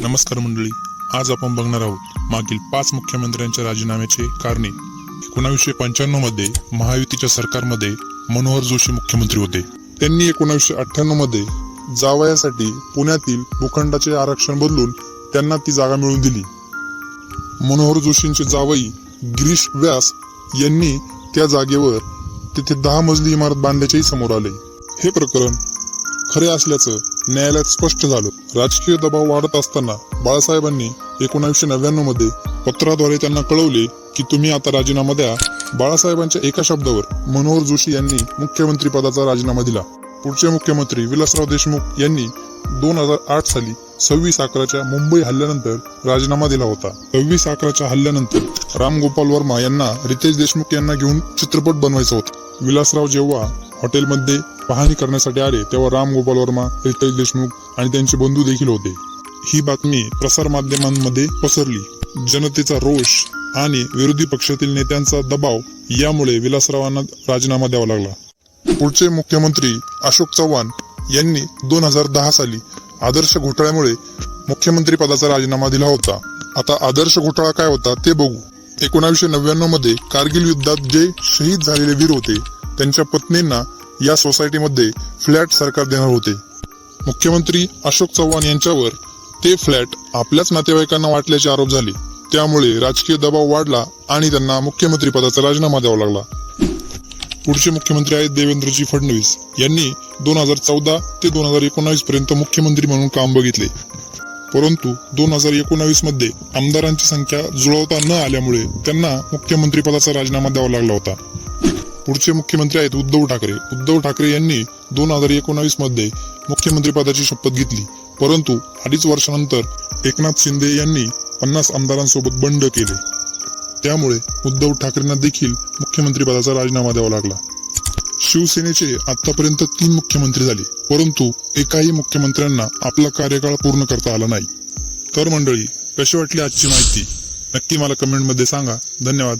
नमस्कार मंडळी आज आपण बघणार आहोत मागील पाच मुख्यमंत्र्यांच्या राजीनाम्याचे कारणे. एकोणावीसशे पंच्याण्णवमध्ये महायुतीच्या सरकारमध्ये मनोहर जोशी मुख्यमंत्री होते. त्यांनी एकोणावीसशे अठ्ठ्याण्णवमध्ये जावयासाठी पुण्यातील भूखंडाचे आरक्षण बदलून त्यांना ती जागा मिळवून दिली. मनोहर जोशींचे जावई गिरीश व्यास यांनी त्या जागेवर तिथे दहा मजली इमारत बांधल्याचेही समोर आले. हे प्रकरण खरे असल्याचं न्यायालयात स्पष्ट झालं. राजकीय दबाव वाढत असताना बाळासाहेबांनी एकोणीसशे नव्याण्णवमध्ये पत्राद्वारे त्यांना कळवले की तुम्ही आता राजीनामा द्या. बाळासाहेबांच्या एका शब्दावर मनोहर जोशी यांनी मुख्यमंत्री पदाचा राजीनामा दिला. पुढचे मुख्यमंत्री विलासराव देशमुख यांनी दोन हजार आठ साली सव्वीस अकराच्या मुंबई हल्ल्यानंतर राजीनामा दिला होता. सव्वीस अकराच्या हल्ल्यानंतर राम गोपाल वर्मा यांना रितेश देशमुख यांना घेऊन चित्रपट बनवायचा होता. विलासराव जेव्हा हॉटेलमध्ये पाहणी करण्यासाठी आले तेव्हा राम गोपाल वर्मा रितेश देशमुख आणि त्यांचे बंधू देखील होते. ही बातमी प्रसार माध्यमांमध्ये पसरली. जनतेचा रोष आणि विरोधी पक्षातील नेत्यांचा दबाव यामुळे विलासरावांना राजीनामा द्यावा लागला. पुढचे मुख्यमंत्री अशोक चव्हाण यांनी दोन हजार दहा साली आदर्श घोटाळ्यामुळे मुख्यमंत्री पदाचा राजीनामा दिला होता. आता आदर्श घोटाळा काय होता ते बघू. एकोणावीसशे नव्याण्णवमध्ये कारगिल युद्धात जे शहीद झालेले वीर होते त्यांच्या पत्नींना या सोसायटीमध्ये फ्लॅट सरकार देणार होते. मुख्यमंत्री अशोक चव्हाण यांच्यावर ते फ्लॅट आपल्याच नातेवाईकांना वाटल्याचे आरोप झाले. त्यामुळे राजकीय दबाव वाढला आणि त्यांना मुख्यमंत्री पदाचा राजीनामा द्यावा लागला. पुढचे मुख्यमंत्री आहेत देवेंद्रजी फडणवीस. यांनी दोन हजार चौदा ते दोन हजार एकोणावीस पर्यंत मुख्यमंत्री म्हणून काम बघितले. परंतु दोन हजार एकोणावीसमध्ये आमदारांची संख्या जुळवता न आल्यामुळे त्यांना मुख्यमंत्री पदाचा राजीनामा द्यावा लागला होता. पुढचे मुख्यमंत्री आहेत उद्धव ठाकरे. उद्धव ठाकरे यांनी दोन हजार एकोणावीसमध्ये मुख्यमंत्री पदाची शपथ घेतली. परंतु अडीच वर्षानंतर एकनाथ शिंदे यांनी पन्नास आमदारांसोबत बंड केले. त्यामुळे उद्धव ठाकरेंना देखील मुख्यमंत्री पदाचा राजीनामा द्यावा लागला. शिवसेनेचे आतापर्यंत तीन मुख्यमंत्री झाले परंतु एकाही मुख्यमंत्र्यांना आपला कार्यकाळ पूर्ण करता आला नाही. तर मंडळी कशी वाटली आजची माहिती? नक्की मला कमेंटमध्ये सांगा. धन्यवाद.